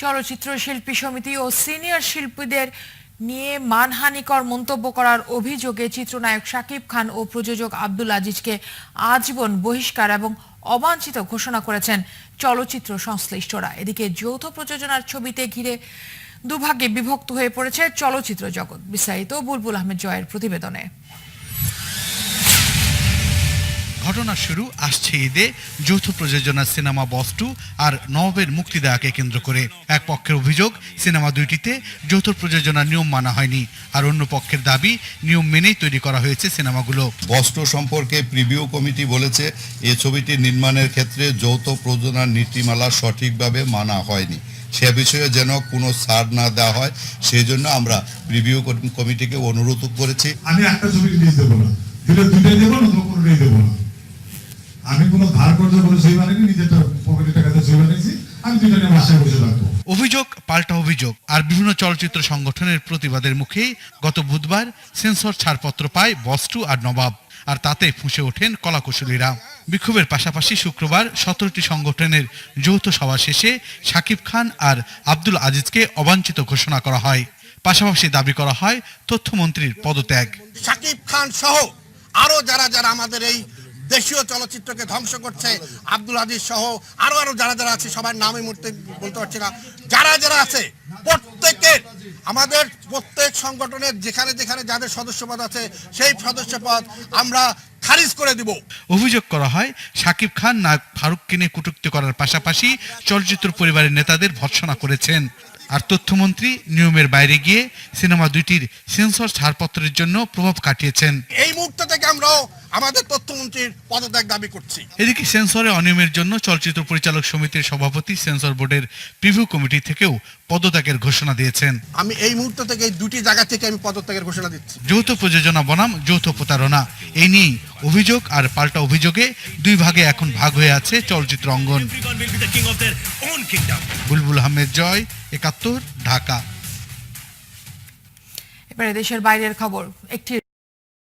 চলচ্চিত্র শিল্পী সমিতি ও সিনিয়র শিল্পীদের নিয়ে মানহানিকর মন্তব্য করার অভিযোগে চিত্রনায়ক শাকিব খান ও প্রযোজক আব্দুল আজিজকে আজীবন বহিষ্কার এবং অবাঞ্ছিত ঘোষণা করেছেন চলচ্চিত্র সংশ্লিষ্টরা। এদিকে যৌথ প্রযোজনার ছবিতে ঘিরে দুভাগে বিভক্ত হয়ে পড়েছে চলচ্চিত্র জগৎ। বিস্তারিত বুলবুল আহমেদ জয়ের প্রতিবেদনে। ঘটনার শুরু আসছে ঈদে যৌথ প্রযোজনার সিনেমা বস টু আর নবের মুক্তি দেওয়াকে কেন্দ্র করে। এক পক্ষের অভিযোগ সিনেমা দুইটিতে যৌথ প্রযোজনার নিয়ম মানা হয়নি আর অন্য পক্ষের দাবি নিয়ম মেনেই তৈরি করা হয়েছে সিনেমাগুলো। বস্ত্র সম্পর্কে প্রিভিউ কমিটি বলেছে এ ছবিটি নির্মাণের ক্ষেত্রে যৌথ প্রযোজনার নীতিমালা সঠিকভাবে মানা হয়নি। সে বিষয়ে যেন কোনো ছাড় না দেওয়া হয় সেই জন্য আমরা প্রিভিউ কমিটিকে অনুরোধ করেছি। আমি একটা ছবি রিলিজ দেবো না। দিলে দুইটাই দেবো না দেবো না। আমি কোনো ধার করতে কোনো ছবি বানাইনি নিজের পকেটে টাকাতে আমি বাসায় বসে থাকব। অভিযোগ পাল্টা অভিযোগ আর বিভিন্ন চলচ্চিত্র সংগঠনের প্রতিবাদের মুখেই গত বুধবার সেন্সর ছাড়পত্র পায় বস টু আর নবাব আর তাতে ফুঁসে ওঠেন কলাকুশলীরা। বিক্ষোভের পাশাপাশি শুক্রবার সতেরোটি সংগঠনের যৌথ সভা শেষে শাকিব খান আর আব্দুল আজিজকে অবাঞ্ছিত ঘোষণা করা হয়। পাশাপাশি দাবি করা হয় তথ্যমন্ত্রীর পদত্যাগ। শাকিব খান সহ আরও যারা যারা আমাদের এই দেশীয় চলচ্চিত্রকে ধ্বংস করছে আব্দুল আজিজ সহ আরও আরও যারা যারা আছে সবার নামই মুহূর্তে বলতে পারছি না। যারা যারা আছে প্রত্যেকের আমাদের প্রত্যেক সংগঠনের যেখানে যেখানে যাদের সদস্যপদ আছে সেই সদস্যপদ আমরা খারিজ করে দিব। অভিযোগ করা হয় শাকিব খান নায়ক ফারুককে নিয়ে কটূক্তি করার পাশাপাশি চলচ্চিত্র পরিবারের নেতাদের ভৎসনা করেছেন। আর তথ্যমন্ত্রী নিয়মের বাইরে গিয়ে সিনেমা দুইটির সেন্সর ছাড়পত্রের জন্য প্রভাব কাটিয়েছেন। এই মুহূর্ত থেকে আমরাও আমাদের তথ্যমন্ত্রীর পদত্যাগ দাবি করছি। এদিকে সেন্সরে অনিয়মের জন্য চলচ্চিত্র পরিচালক সমিতির সভাপতি সেন্সর বোর্ডের প্রিভিউ কমিটি থেকেও পদত্যাগের ঘোষণা দিয়েছেন। আমি এই মুহূর্ত থেকে দুটি জায়গা থেকে আমি পদত্যাগের ঘোষণা দিচ্ছি। যৌথ প্রযোজনা বনাম যৌথ প্রতারণা। এই নিয়েই অভিযোগ আর পাল্টা অভিযোগে দুই ভাগে এখন ভাগ হয়ে আছে চলচ্চিত্র অঙ্গন. বুলবুল আহমেদ জয় একাত্তর ঢাকা। এবারে দেশের বাইরের খবর। একটি